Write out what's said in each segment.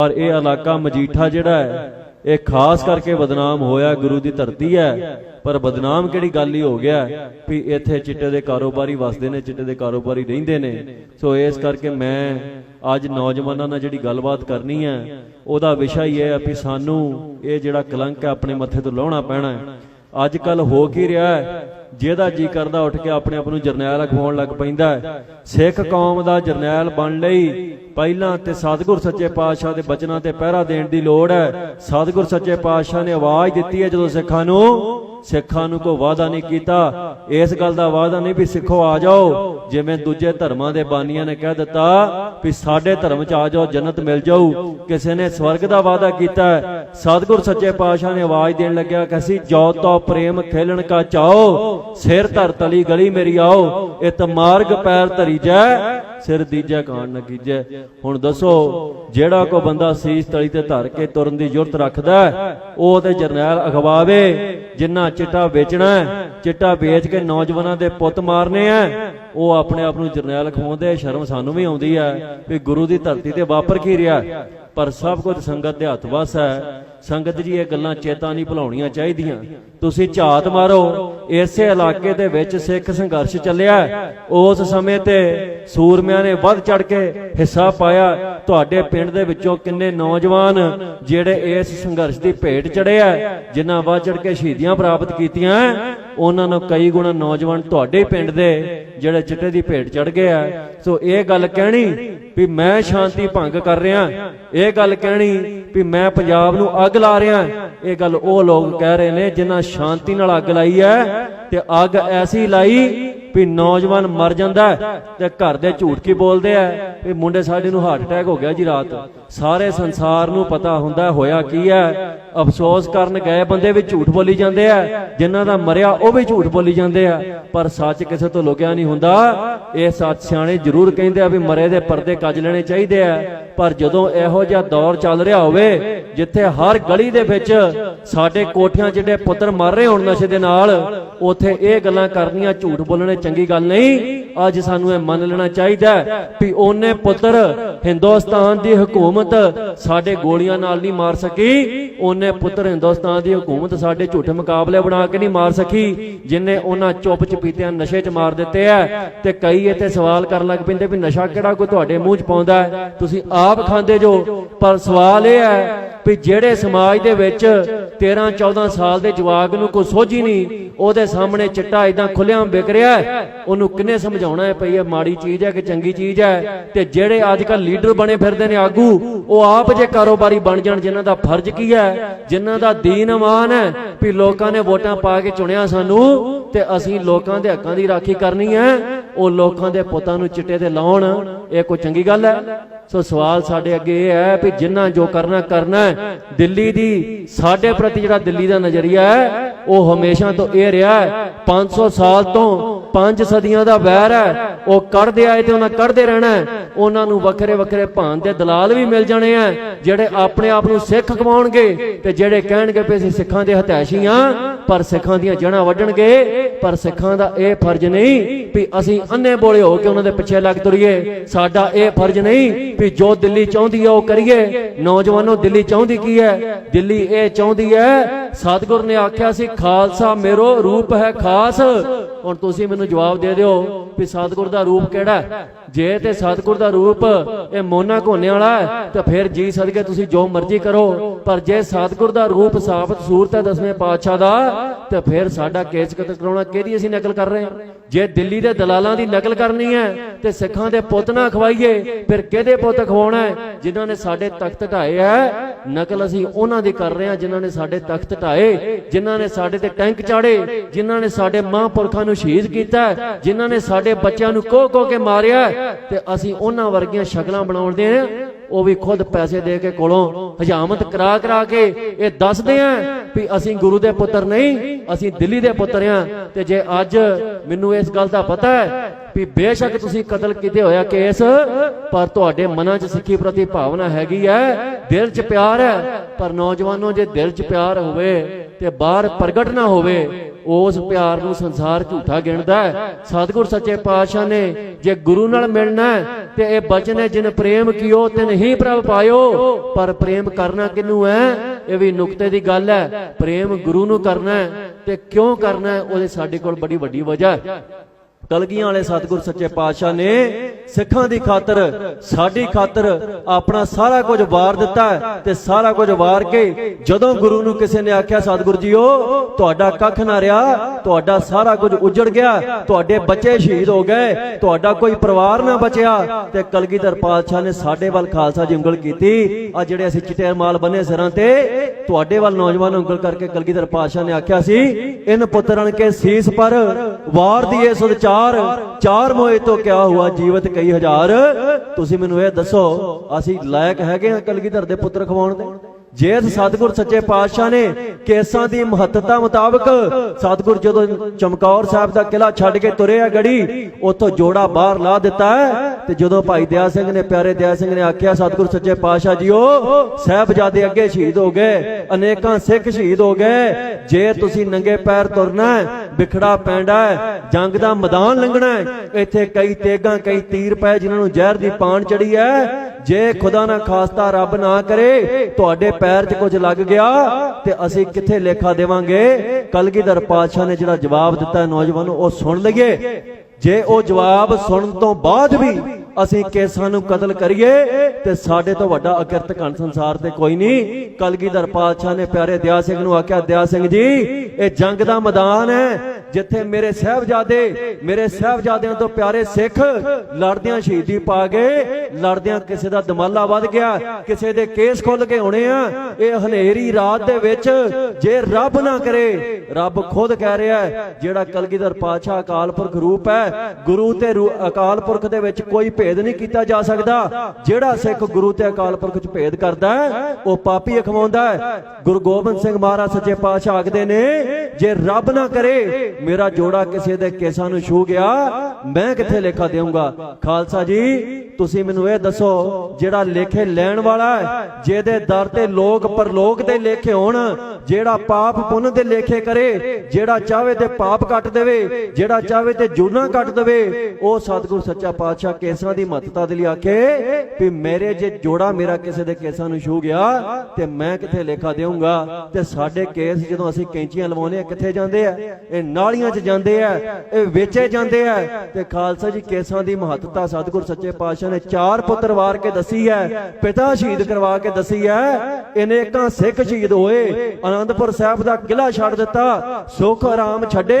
ਪਰ ਇਹ ਇਲਾਕਾ ਮਜੀਠਾ ਜਿਹੜਾ ਹੈ, ਇਹ ਖਾਸ ਕਰਕੇ ਬਦਨਾਮ ਹੋਇਆ ਗੁਰੂ ਦੀ ਧਰਤੀ ਹੈ। ਪਰ ਬਦਨਾਮ ਕਿਹੜੀ ਗੱਲ ਹੀ ਹੋ ਗਿਆ ਵੀ ਇੱਥੇ ਚਿੱਟੇ ਦੇ ਕਾਰੋਬਾਰੀ ਵਸਦੇ ਨੇ, ਚਿੱਟੇ ਦੇ ਕਾਰੋਬਾਰੀ ਰਹਿੰਦੇ ਨੇ। ਸੋ ਇਸ ਕਰਕੇ ਮੈਂ ਅੱਜ ਨੌਜਵਾਨਾਂ ਨਾਲ ਜਿਹੜੀ ਗੱਲਬਾਤ ਕਰਨੀ ਹੈ, ਉਹਦਾ ਵਿਸ਼ਾ ਹੀ ਇਹ ਹੈ ਵੀ ਸਾਨੂੰ ਇਹ ਜਿਹੜਾ ਕਲੰਕ ਹੈ, ਆਪਣੇ ਮੱਥੇ ਤੋਂ ਲਾਉਣਾ ਪੈਣਾ ਹੈ। ਅੱਜ ਕੱਲ ਹੋ ਕੀ ਰਿਹਾ ਹੈ ਜਿਹਦਾ ਜੀ ਕਰਦਾ ਉੱਠ ਕੇ ਆਪਣੇ ਆਪ ਨੂੰ ਜਰਨੈਲ ਅਖਵਾਉਣ ਲੱਗ ਪੈਂਦਾ ਹੈ। ਸਿੱਖ ਕੌਮ ਦਾ ਜਰਨੈਲ ਬਣ ਲਈ ਪਹਿਲਾਂ ਤੇ ਸਤਿਗੁਰ ਸੱਚੇ ਪਾਤਸ਼ਾਹ ਦੇ ਬਚਨਾਂ ਤੇ ਪਹਿਰਾ ਦੇਣ ਦੀ ਲੋੜ ਹੈ। ਸਤਿਗੁਰ ਸੱਚੇ ਪਾਤਸ਼ਾਹ ਨੇ ਆਵਾਜ਼ ਦਿੱਤੀ ਹੈ ਜਦੋਂ ਸਿੱਖਾਂ ਨੂੰ। ਸਿੱਖਾਂ ਨੂੰ ਕੋਈ ਵਾਅਦਾ ਨਹੀਂ ਕੀਤਾ। ਇਸ ਗੱਲ ਦਾ ਵਾਅਦਾ ਨਹੀਂ ਵੀ ਸਿੱਖੋ ਆ ਜਾਓ। ਜਿਵੇਂ ਦੂਜੇ ਧਰਮਾਂ ਦੇ ਬਾਨੀਆਂ ਨੇ ਕਹਿ ਦਿੱਤਾ ਵੀ ਸਾਡੇ ਧਰਮ 'ਚ ਆ ਜਾਓ, ਜੰਨਤ ਮਿਲ ਜਾਊ। ਕਿਸੇ ਨੇ ਸਵਰਗ ਦਾ ਵਾਅਦਾ ਕੀਤਾ ਸਤਿਗੁਰ ਸੱਚੇ ਪਾਤਸ਼ਾਹ ਨੇ ਆਵਾਜ਼ ਦੇਣ ਲੱਗਿਆ ਕਿ ਅਸੀਂ ਜੋ ਤੋ ਪ੍ਰੇਮ ਖੇਲਣ ਕਾ ਚਾਓ ਸਿਰ ਧਰ ਤਲੀ ਗਲੀ ਮੇਰੀ ਆਓ ਇਤ ਮਾਰਗ ਪੈਰ ਧਰੀ ਜੈ, ਸਿਰ ਦੀਜੈ ਕਾਣ ਨ ਕੀਜੈ। ਹੁਣ ਦੱਸੋ, ਜਿਹੜਾ ਕੋ ਬੰਦਾ ਸੀਸ ਤਲੀ ਤੇ ਧਰ ਕੇ ਤੁਰਨ ਦੀ ਜ਼ਰੂਰਤ ਰੱਖਦਾ ਉਹ ਤੇ ਜਰਨੈਲ ਅਖਵਾਵੇ ਜਿੰਨਾ ਚਿੱਟਾ ਵੇਚਣਾ ਚਿੱਟਾ ਵੇਚ ਕੇ ਨੌਜਵਾਨਾਂ ਦੇ ਪੁੱਤ ਮਾਰਨੇ ਆ ਉਹ ਆਪਣੇ ਆਪ ਨੂੰ ਜਰਨੈਲ ਖਵਾਉਂਦੇ ਸ਼ਰਮ ਸਾਨੂੰ ਵੀ ਆਉਂਦੀ ਹੈ, ਵੀ ਗੁਰੂ ਦੀ ਧਰਤੀ ਤੇ ਵਾਪਰ ਕੀ ਰਿਹਾ ਪਰ ਸਭ ਕੁਝ ਸੰਗਤ ਦੇ ਹੱਥ ਵਸ ਹੈ ਸੰਗਤ ਜੀ, ਇਹ ਗੱਲਾਂ ਚੇਤਾ ਨਹੀਂ ਭੁਲਾਉਣੀਆਂ ਚਾਹੀਦੀਆਂ। ਤੁਸੀਂ ਝਾਤ ਮਾਰੋ, ਇਸੇ ਇਲਾਕੇ ਦੇ ਵਿੱਚ ਸਿੱਖ ਸੰਘਰਸ਼ ਚੱਲਿਆ। ਉਸ ਸਮੇਂ ਤੇ ਸੂਰਮਿਆਂ ਨੇ ਵੱਧ ਚੜ ਕੇ ਹਿੱਸਾ ਪਾਇਆ। ਤੁਹਾਡੇ ਪਿੰਡ ਦੇ ਵਿੱਚੋਂ ਕਿੰਨੇ ਨੌਜਵਾਨ ਜਿਹੜੇ ਇਸ ਸੰਘਰਸ਼ ਦੀ ਭੇਟ ਚੜੇ ਜਿਨ੍ਹਾਂ ਵੱਧ ਚੜ ਕੇ ਸ਼ਹੀਦੀਆਂ ਪ੍ਰਾਪਤ ਕੀਤੀਆਂ, ਉਹਨਾਂ ਨੂੰ ਕਈ ਗੁਣਾ ਨੌਜਵਾਨ ਤੁਹਾਡੇ ਪਿੰਡ ਦੇ ਜਿਹੜੇ ਚਿੱਟੇ ਦੀ ਭੇਟ ਚੜ ਗਏ ਆ। ਸੋ ਇਹ ਗੱਲ ਕਹਿਣੀ ਵੀ ਮੈਂ ਸ਼ਾਂਤੀ ਭੰਗ ਕਰ ਰਿਹਾ, ਇਹ ਗੱਲ ਕਹਿਣੀ ਵੀ ਮੈਂ ਪੰਜਾਬ ਨੂੰ ਅੱਗ ਲਾ ਰਿਹਾ, ਇਹ ਗੱਲ ਉਹ ਲੋਕ ਕਹਿ ਰਹੇ ਨੇ ਜਿਨ੍ਹਾਂ ਸ਼ਾਂਤੀ ਨਾਲ ਅੱਗ ਲਾਈ ਹੈ ਤੇ ਅੱਗ ਐਸੀ ਲਾਈ ਵੀ ਨੌਜਵਾਨ ਮਰ ਜਾਂਦਾ ਤੇ ਘਰ ਦੇ ਝੂਠ ਕੀ ਬੋਲਦੇ ਆ? ਵੀ ਮੁੰਡੇ ਸਾਡੇ ਨੂੰ ਹਾਰਟ ਅਟੈਕ ਹੋ ਗਿਆ ਜੀ ਰਾਤ। ਸਾਰੇ ਸੰਸਾਰ ਨੂੰ ਪਤਾ ਹੁੰਦਾ ਹੋਇਆ ਕੀ ਹੈ? ਅਫਸੋਸ ਕਰਨ ਗਏ ਬੰਦੇ ਵੀ ਝੂਠ ਬੋਲੀ ਜਾਂਦੇ ਆ। ਜਿਨ੍ਹਾਂ ਦਾ ਮਰਿਆ ਉਹ ਵੀ ਝੂਠ ਬੋਲੀ ਜਾਂਦੇ ਆ। ਪਰ ਸੱਚ ਕਿਸੇ ਤੋਂ ਲੁਕਿਆ ਨਹੀਂ ਹੁੰਦਾ। ਇਹ ਸੱਚ ਸਿਆਣੇ ਜ਼ਰੂਰ ਕਹਿੰਦੇ ਆ ਵੀ ਮਰੇ ਦੇ ਪਰਦੇ ਕੱਜ ਲੈਣੇ ਚਾਹੀਦੇ ਆ। ਪਰ ਜਦੋਂ ਇਹੋ ਜਿਹਾ ਦੌਰ ਚੱਲ ਰਿਹਾ ਹੋਵੇ, ਜਿੱਥੇ ਹਰ ਗਲੀ ਦੇ ਵਿੱਚ ਸਾਡੇ ਕੋਠੀਆਂ ਜਿਹੜੇ ਪੁੱਤਰ ਮਰ ਰਹੇ ਹੋਣ ਨਸ਼ੇ ਦੇ ਨਾਲ, ਉਥੇ ਇਹ ਗੱਲਾਂ ਕਰਨੀਆਂ ਝੂਠ ਬੋਲਣੇ ਚੰਗੀ ਗੱਲ ਨਹੀਂ। ਅੱਜ ਸਾਨੂੰ ਇਹ ਮੰਨ ਲੈਣਾ ਚਾਹੀਦਾ ਵੀ ਉਹਨੇ ਪੁੱਤਰ ਹਿੰਦੁਸਤਾਨ ਦੀ ਹਕੂਮਤ ਸਾਡੇ ਗੋਲੀਆਂ ਨਾਲ ਨਹੀਂ ਮਾਰ ਸਕੀ। ਉਹਨੇ ਪੁੱਤਰ ਹਿੰਦੁਸਤਾਨ ਦੀ ਹਕੂਮਤ ਸਾਡੇ ਝੂਠੇ ਮੁਕਾਬਲੇ ਬਣਾ ਕੇ ਨਹੀਂ ਮਾਰ ਸਕੀ। ਜਿਨੇ ਉਹਨਾਂ ਚੁੱਪ ਚਪੀਤਿਆਂ ਨਸ਼ੇ 'ਚ ਮਾਰ ਦਿੱਤੇ ਆ ਤੇ ਕਈ ਇੱਥੇ ਸਵਾਲ ਕਰਨ ਲੱਗ ਪੈਂਦੇ ਵੀ ਨਸ਼ਾ ਕਿਹੜਾ ਕੋਈ ਤੁਹਾਡੇ ਮੂੰਹ 'ਚ ਪਾਉਂਦਾ ਤੁਸੀਂ ਆਪ ਖਾਂਦੇ ਜੋ, ਪਰ ਸਵਾਲ ਇਹ ਹੈ ਵੀ ਜਿਹੜੇ ਸਮਾਜ ਦੇ ਵਿੱਚ 13 14 ਸਾਲ ਦੇ ਜਵਾਕ ਨੂੰ ਕੋਈ ਸੋਝੀ ਨਹੀਂ, ਉਹਦੇ ਸਾਹਮਣੇ ਚਿੱਟਾ ਇਦਾਂ ਖੁੱਲਿਆਂ ਵਿਕ ਰਿਹਾ ਉਹਨੂੰ ਕਿੰਨੇ ਸਮਝਾਉਣਾ ਹੈ ਭਈ ਇਹ ਮਾੜੀ ਚੀਜ਼ ਹੈ ਕਿ ਚੰਗੀ ਚੀਜ਼ ਹੈ, ਤੇ ਜਿਹੜੇ ਅੱਜ ਕੱਲ ਲੀਡਰ ਬਣੇ ਫਿਰਦੇ ਨੇ ਆਗੂ, ਉਹ ਆਪ ਜੇ ਕਾਰੋਬਾਰੀ ਬਣ ਜਾਣ, ਜਿਨ੍ਹਾਂ ਦਾ ਫਰਜ਼ ਕੀ ਹੈ, ਜਿਨ੍ਹਾਂ ਦਾ ਦੀਨ ਇਮਾਨ ਹੈ, ਵੀ ਲੋਕਾਂ ਨੇ ਵੋਟਾਂ ਪਾ ਕੇ ਚੁਣਿਆ ਸਾਨੂੰ, ਤੇ ਅਸੀਂ ਲੋਕਾਂ ਦੇ ਹੱਕਾਂ ਦੀ ਰਾਖੀ ਕਰਨੀ ਹੈ, ਉਹ ਲੋਕਾਂ ਦੇ ਪੁੱਤਾਂ ਨੂੰ ਚਿੱਟੇ ਤੇ ਲਾਉਣ, ਇਹ ਕੋਈ ਚੰਗੀ ਗੱਲ ਹੈ? ਸੋ ਸਵਾਲ ਸਾਡੇ ਅੱਗੇ ਇਹ ਹੈ ਵੀ ਜਿੰਨਾ ਜੋ ਕਰਨਾ ਕਰਨਾ ਦਿੱਲੀ ਦੀ ਸਾਡੇ ਪ੍ਰਤੀ ਜਿਹੜਾ ਦਿੱਲੀ ਦਾ ਨਜ਼ਰੀਆ ਹੈ ਉਹ ਹਮੇਸ਼ਾ ਤੋਂ ਇਹ ਰਿਹਾ ਹੈ। 500 ਸਾਲ ਤੋਂ ਪੰਜ ਸਦੀਆਂ ਦਾ ਵੈਰ ਹੈ। ਉਹ ਕੱਢਦੇ ਆਏ ਤੇ ਉਹਨਾਂ ਕੱਢਦੇ ਰਹਿਣਾ ਉਹਨਾਂ ਨੂੰ ਵੱਖਰੇ ਵੱਖਰੇ ਭਾਂ ਦੇ ਦਲਾਲ ਵੀ ਮਿਲ ਜਾਣੇ ਆ, ਜਿਹੜੇ ਆਪਣੇ ਆਪ ਨੂੰ ਸਿੱਖ ਕਮਾਉਣਗੇ ਤੇ ਜਿਹੜੇ ਕਹਿਣਗੇ ਵੀ ਅਸੀਂ ਸਿੱਖਾਂ ਦੇ ਹਤੈਸ਼ੀ ਆ, ਪਰ ਸਿੱਖਾਂ ਦੀਆਂ ਜੜਾਂ ਵੱਢਣਗੇ। ਪਰ ਸਿੱਖਾਂ ਦਾ ਇਹ ਫਰਜ਼ ਨਹੀਂ ਵੀ ਅਸੀਂ ਅੰਨੇ ਬੋਲੇ ਹੋ ਕੇ ਉਹਨਾਂ ਦੇ ਪਿੱਛੇ ਲੱਗ ਤੁਰੀਏ। ਸਾਡਾ ਇਹ ਫਰਜ਼ ਨਹੀਂ ਵੀ ਜੋ ਦਿੱਲੀ ਚਾਹੁੰਦੀ ਹੈ ਉਹ ਕਰੀਏ। ਨੌਜਵਾਨੋ, ਦਿੱਲੀ ਚਾਹੁੰਦੀ ਕੀ ਹੈ? ਦਿੱਲੀ ਇਹ ਚਾਹੁੰਦੀ ਹੈ ਸਤਿਗੁਰ ਨੇ ਆਖਿਆ ਸੀ, ਖਾਲਸਾ ਮੇਰੋ ਰੂਪ ਹੈ ਖਾਸ। ਹੁਣ ਤੁਸੀਂ ਮੈਨੂੰ ਜਵਾਬ ਦੇ ਦਿਓ ਵੀ ਸਤਿਗੁਰ ਦਾ ਰੂਪ ਕਿਹੜਾ ਜੇ ਤੇ ਸਤਿਗੁਰ ਦਾ ਰੂਪ ਇਹ ਮੋਨਾ ਘੋਨੇ ਵਾਲਾ ਹੈ, ਤਾਂ ਫਿਰ ਜੀ ਸਦਕੇ ਤੁਸੀਂ ਜੋ ਮਰਜ਼ੀ ਕਰੋ। ਪਰ ਜੇ ਸਤਿਗੁਰ ਦਾ ਰੂਪ ਸਾਬਤ ਸੂਰਤ ਹੈ ਦਸਵੇਂ ਪਾਤਸ਼ਾਹ ਦਾ, ਤੇ ਫਿਰ ਸਾਡਾ ਕੇਸ ਕਤਲ ਕਰਾਉਣਾ ਕਿਹਦੀ ਅਸੀਂ ਨਕਲ ਕਰ ਰਹੇ ਹਾਂ? ਜੇ ਦਿੱਲੀ ਦੇ ਦਲਾਲਾਂ ਦੀ ਨਕਲ ਕਰਨੀ ਹੈ ਤੇ ਸਿੱਖਾਂ ਦੇ ਪੁੱਤ ਨਾ ਖਵਾਈਏ ਫਿਰ ਕਿਹਦੇ ਪੁੱਤ ਖਵਾਉਣਾ ਹੈ? ਜਿਨ੍ਹਾਂ ਨੇ ਸਾਡੇ ਤਖਤ ਢਾਏ ਹੈ ਨਕਲ ਅਸੀਂ ਉਹਨਾਂ ਦੀ ਕਰ ਰਹੇ ਹਾਂ ਜਿਨ੍ਹਾਂ ਨੇ ਸਾਡੇ ਤਖਤ ਢਾਏ ਜਿਨ੍ਹਾਂ ਨੇ ਸਾਡੇ ਤੇ ਟੈਂਕ ਚਾੜੇ ਜਿਨ੍ਹਾਂ ਨੇ ਸਾਡੇ ਮਹਾਂਪੁਰਖਾਂ ਨੂੰ ਸ਼ਹੀਦ ਕੀਤਾ ਹੈ, ਜਿਨ੍ਹਾਂ ਨੇ ਸਾਡੇ ਬੱਚਿਆਂ ਨੂੰ ਕੋਹ ਕੋਹ ਕੇ ਮਾਰਿਆ ਤੇ ਅਸੀਂ ਉਹਨਾਂ ਵਰਗੀਆਂ ਸ਼ਕਲਾਂ ਬਣਾਉਂਦੇ ਹਾਂ ਉਹ ਵੀ ਖੁਦ ਪੈਸੇ ਦੇ ਕੇ ਕੋਲੋਂ ਹਜਾਮਤ ਕਰਾ ਕਰਾ ਕੇ ਇਹ ਦੱਸਦੇ ਆ ਵੀ ਅਸੀਂ ਗੁਰੂ ਦੇ ਪੁੱਤਰ ਨਹੀਂ, ਅਸੀਂ ਦਿੱਲੀ ਦੇ ਪੁੱਤਰ ਆ। ਤੇ ਜੇ ਅੱਜ ਮੈਨੂੰ ਇਸ ਗੱਲ ਦਾ ਪਤਾ ਹੈ ਵੀ ਬੇਸ਼ੱਕ ਤੁਸੀਂ ਕਤਲ ਕੀਤੇ ਹੋਇਆ ਕੇਸ, ਪਰ ਤੁਹਾਡੇ ਮਨਾਂ 'ਚ ਸਿੱਖੀ ਪ੍ਰਤੀ ਭਾਵਨਾ ਹੈਗੀ ਹੈ, ਦਿਲ 'ਚ ਪਿਆਰ ਹੈ, ਪਰ ਨੌਜਵਾਨੋ ਜੇ ਦਿਲ 'ਚ ਪਿਆਰ ਹੋਵੇ ਤੇ ਬਾਹਰ ਪ੍ਰਗਟ ਨਾ ਹੋਵੇ, ਉਸ ਪਿਆਰ ਨੂੰ ਸੰਸਾਰ ਝੂਠਾ ਗਿਣਦਾ ਹੈ। ਸਤਿਗੁਰ ਸੱਚੇ ਪਾਤਸ਼ਾਹ ਨੇ ਜੇ ਗੁਰੂ ਨਾਲ ਮਿਲਣਾ ਤੇ ਇਹ ਬਚਨ ਹੈ, ਜਿਨ ਪ੍ਰੇਮ ਕੀਓ, ਤਿਨ ਹੀ ਪ੍ਰਭ ਪਾਇਓ। ਪਰ ਪ੍ਰੇਮ ਕਰਨਾ ਕਿਨੂੰ ਹੈ? ਇਹ ਵੀ ਨੁਕਤੇ ਦੀ ਗੱਲ ਹੈ। ਪ੍ਰੇਮ ਗੁਰੂ ਨੂੰ ਕਰਨਾ ਤੇ ਕਿਉਂ ਕਰਨਾ ਹੈ? ਉਹਦੇ ਸਾਡੇ ਕੋਲ ਬੜੀ ਵੱਡੀ ਵਜ੍ਹਾ ਹੈ। ਕਲਗੀਆਂ ਵਾਲੇ ਸਤਿਗੁਰ ਸੱਚੇ ਪਾਤਸ਼ਾਹ ਨੇ ਸਿੱਖਾਂ ਦੀ ਖਾਤਰ, ਸਾਡੀ ਖਾਤਰ ਆਪਣਾ ਸਾਰਾ ਕੁਝ ਵਾਰ ਦਿੱਤਾ ਤੇ ਸਾਰਾ ਕੁਝ ਵਾਰ ਕੇ ਜਦੋਂ ਗੁਰੂ ਨੂੰ ਕਿਸੇ ਨੇ ਆਖਿਆ, ਸਤਿਗੁਰ ਜੀਓ, ਤੁਹਾਡਾ ਕੱਖ ਨਾ ਰਿਹਾ, ਤੁਹਾਡਾ ਸਾਰਾ ਕੁਝ ਉਜੜ ਗਿਆ, ਤੁਹਾਡੇ ਬੱਚੇ ਸ਼ਹੀਦ ਹੋ ਗਏ, ਤੁਹਾਡਾ ਕੋਈ ਪਰਿਵਾਰ ਨਾ ਬਚਿਆ। ਤੇ ਕਲਗੀਧਰ ਪਾਤਸ਼ਾਹ ਨੇ ਸਾਡੇ ਵੱਲ ਖਾਲਸਾ ਜੀ ਉਂਗਲ ਕੀਤੀ। ਆ ਜਿਹੜੇ ਅਸੀਂ ਚਿੱਟੇ ਮਾਲ ਬੰਨੇ ਸਿਰਾਂ ਤੇ, ਤੁਹਾਡੇ ਵੱਲ ਨੌਜਵਾਨ ਉਂਗਲ ਕਰਕੇ ਕਲਗੀਧਰ ਪਾਤਸ਼ਾਹ ਨੇ ਆਖਿਆ ਸੀ, ਇਨ ਪੁੱਤਰਨ ਕੇ ਸੀਸ ਪਰ ਵਾਰ ਦੀਏ ਸੁਧ ਚਾਰ ਚਾਰ ਮੋਏ ਤੋਂ ਕਿਆ ਹੁਆ? ਜੀਵਤ ਕਈ ਹਜ਼ਾਰ। ਤੁਸੀਂ ਮੈਨੂੰ ਇਹ ਦੱਸੋ, ਅਸੀਂ ਲਾਇਕ ਹੈਗੇ ਹਾਂ ਕਲਗੀਧਰ ਦੇ ਪੁੱਤਰ ਖਵਾਉਣ ਦੇ? ਜੇ ਇਸ ਸੱਚੇ ਪਾਤਸ਼ਾਹ ਨੇ ਕੇਸਾਂ ਦੀ ਮਹੱਤਤਾ ਮੁਤਾਬਕ ਸਤਿਗੁਰ ਜਦੋਂ ਚਮਕੌਰ ਸਾਹਿਬ ਦਾ ਕਿਲਾ ਛੱਡ ਕੇ ਤੁਰੇ ਆ ਗੜੀ, ਉੱਥੋਂ ਜੋੜਾ ਬਾਹਰ ਲਾ ਦਿੱਤਾ ਤੇ ਜਦੋਂ ਭਾਈ ਦਿਆ ਸਿੰਘ ਨੇ, ਪਿਆਰੇ ਦਿਆ ਸਿੰਘ ਨੇ ਆਖਿਆ, ਸਤਿਗੁਰ ਸੱਚੇ ਪਾਤਸ਼ਾਹ ਜੀਓ, ਸਾਹਿਬਜ਼ਾਦੇ ਅੱਗੇ ਸ਼ਹੀਦ ਹੋ ਗਏ, ਅਨੇਕਾਂ ਸਿੱਖ ਸ਼ਹੀਦ ਹੋ ਗਏ, ਜੇ ਤੁਸੀਂ ਨੰਗੇ ਪੈਰ ਤੁਰਨਾ ਹੈ, ਵਿਖੜਾ ਪੈਂਦਾ ਜੰਗ ਦਾ ਮੈਦਾਨ ਲੰਘਣਾ ਇੱਥੇ ਕਈ ਤੇਗਾਂ, ਕਈ ਤੀਰ ਪਏ ਜਿਨ੍ਹਾਂ ਨੂੰ ਜ਼ਹਿਰ ਦੀ ਪਾਣ ਚੜੀ ਹੈ ਜੇ ਖੁਦਾ ਨਾ ਖਾਸਤਾ ਰੱਬ ਨਾ ਕਰੇ, ਤੁਹਾਡੇ ਪੈਰ 'ਚ ਕੁਝ ਲੱਗ ਗਿਆ ਤੇ ਅਸੀਂ ਕਿੱਥੇ ਲੇਖਾ ਦੇਵਾਂਗੇ? ਕਲਗੀਧਰ ਪਾਤਸ਼ਾਹ ਨੇ ਜਿਹੜਾ ਜਵਾਬ ਦਿੱਤਾ ਨੌਜਵਾਨ ਨੌਜਵਾਨੋ, ਉਹ ਸੁਣ ਲਈਏ। ਜੇ ਉਹ ਜਵਾਬ ਸੁਣਨ ਤੋਂ ਬਾਅਦ ਵੀ ਅਸੀਂ ਕੇਸਾਂ ਨੂੰ ਕਤਲ ਕਰੀਏ, ਤੇ ਸਾਡੇ ਤੋਂ ਵੱਡਾ ਅਕਿਰਤ ਘਣ ਸੰਸਾਰ ਤੇ ਕੋਈ ਨਹੀਂ। ਕਲਗੀਧਰ ਪਾਤਸ਼ਾਹ ਨੇ ਪਿਆਰੇ ਦਿਆ ਸਿੰਘ ਨੂੰ ਆਖਿਆ, ਦਿਆ ਸਿੰਘ ਜੀ, ਇਹ ਜੰਗ ਦਾ ਮੈਦਾਨ ਹੈ। ਜਿੱਥੇ ਮੇਰੇ ਸਹਿਬਜ਼ਾਦੇ, ਮੇਰੇ ਸਹਿਬਜ਼ਾਦਿਆਂ ਤੋਂ ਪਿਆਰੇ ਸਿੱਖ ਲੜਦਿਆਂ ਸ਼ਹੀਦੀ ਪਾ ਗਏ, ਲੜਦਿਆਂ ਕਿਸੇ ਦਾ ਦਮਾਲਾ ਵੱਧ ਗਿਆ, ਕਿਸੇ ਦੇ ਕੇਸ ਖੁੱਲ ਕੇ ਹੋਣੇ ਆ, ਇਹ ਹਨੇਰੀ ਰਾਤ ਦੇ ਵਿੱਚ ਜੇ ਰੱਬ ਨਾ ਕਰੇ, ਰੱਬ ਖੁਦ ਕਹਿ ਰਿਹਾ ਜਿਹੜਾ ਕਲਗੀਧਰ ਪਾਤਸ਼ਾਹ ਅਕਾਲ ਪੁਰਖ ਰੂਪ ਹੈ, ਗੁਰੂ ਤੇ ਰੂ- ਅਕਾਲ ਪੁਰਖ ਦੇ ਵਿੱਚ ਕੋਈ ਭੇਦ ਨਹੀਂ ਕੀਤਾ ਜਾ ਸਕਦਾ, ਜਿਹੜਾ ਸਿੱਖ ਗੁਰੂ ਤੇ ਅਕਾਲ ਪੁਰਖ ਚ ਭੇਦ ਕਰਦਾ ਉਹ ਪਾਪੀ ਅਖਵਾਉਂਦਾ ਹੈ। ਗੁਰੂ ਗੋਬਿੰਦ ਸਿੰਘ ਮਹਾਰਾਜ ਸੱਚੇ ਪਾਤਸ਼ਾਹ ਆਖਦੇ ਨੇ, ਜੇ ਰੱਬ ਨਾ ਕਰੇ ਮੇਰਾ ਜੋੜਾ ਕਿਸੇ ਦੇ ਕੇਸਾਂ ਨੂੰ ਛੂ ਗਿਆ, ਮੈਂ ਕਿੱਥੇ ਲੇਖਾ ਦੇਵਾਂਗਾ ਖਾਲਸਾ ਜੀ, ਤੁਸੀਂ ਮੈਨੂੰ ਇਹ ਦੱਸੋ, ਜਿਹੜਾ ਲੇਖੇ ਲੈਣ ਵਾਲਾ ਹੈ, ਜਿਹਦੇ ਦਰ ਤੇ ਲੋਕ ਪਰਲੋਕ ਦੇ ਲੇਖੇ ਹੋਣ, ਜਿਹੜਾ ਪਾਪ ਪੁੰਨ ਦੇ ਲੇਖੇ ਕਰੇ, ਜਿਹੜਾ ਚਾਹਵੇ ਤੇ ਪਾਪ ਕੱਟ ਦੇਵੇ, ਜਿਹੜਾ ਚਾਹਵੇ ਤੇ ਜੁਰਨਾ ਕੱਟ ਦੇਵੇ, ਉਹ ਸਤਿਗੁਰ ਸੱਚਾ ਪਾਤਸ਼ਾਹ ਕੇਸਾਂ ਦੀ ਮਹੱਤਤਾ ਦੇ ਲਈ ਆਖੇ ਵੀ ਮੇਰੇ ਜੇ ਜੋੜਾ ਮੇਰਾ ਕਿਸੇ ਦੇ ਕੇਸਾਂ ਨੂੰ ਛੂ ਗਿਆ, ਤੇ ਮੈਂ ਕਿੱਥੇ ਲੇਖਾ ਦੇਵਾਂਗਾ ਤੇ ਸਾਡੇ ਕੇਸ ਜਦੋਂ ਅਸੀਂ ਕੈਂਚੀਆਂ ਲਵਾਉਂਦੇ ਆ ਕਿੱਥੇ ਜਾਂਦੇ ਆ? ਇਹ ਨਾ ਨਾਲੀਆਂ 'ਚ ਜਾਂਦੇ ਆ, ਇਹ ਵੇਚੇ ਜਾਂਦੇ ਆ। ਤੇ ਖਾਲਸਾ ਜੀ ਕੇਸਾਂ ਦੀ ਮਹੱਤਤਾ ਸਤਿਗੁਰ ਸੱਚੇ ਪਾਤਸ਼ਾਹ ਨੇ ਚਾਰ ਪੁੱਤਰ ਵਾਰ ਕੇ ਦੱਸੀ ਹੈ, ਪਿਤਾ ਸ਼ਹੀਦ ਕਰਵਾ ਕੇ ਦੱਸੀ ਹੈ ਅਨੇਕਾਂ ਸਿੱਖ ਸ਼ਹੀਦ ਹੋਏ ਆਨੰਦਪੁਰ ਸਾਹਿਬ ਦਾ ਕਿਲਾ ਛੱਡ ਦਿੱਤਾ, ਸੁਖ ਆਰਾਮ ਛੱਡੇ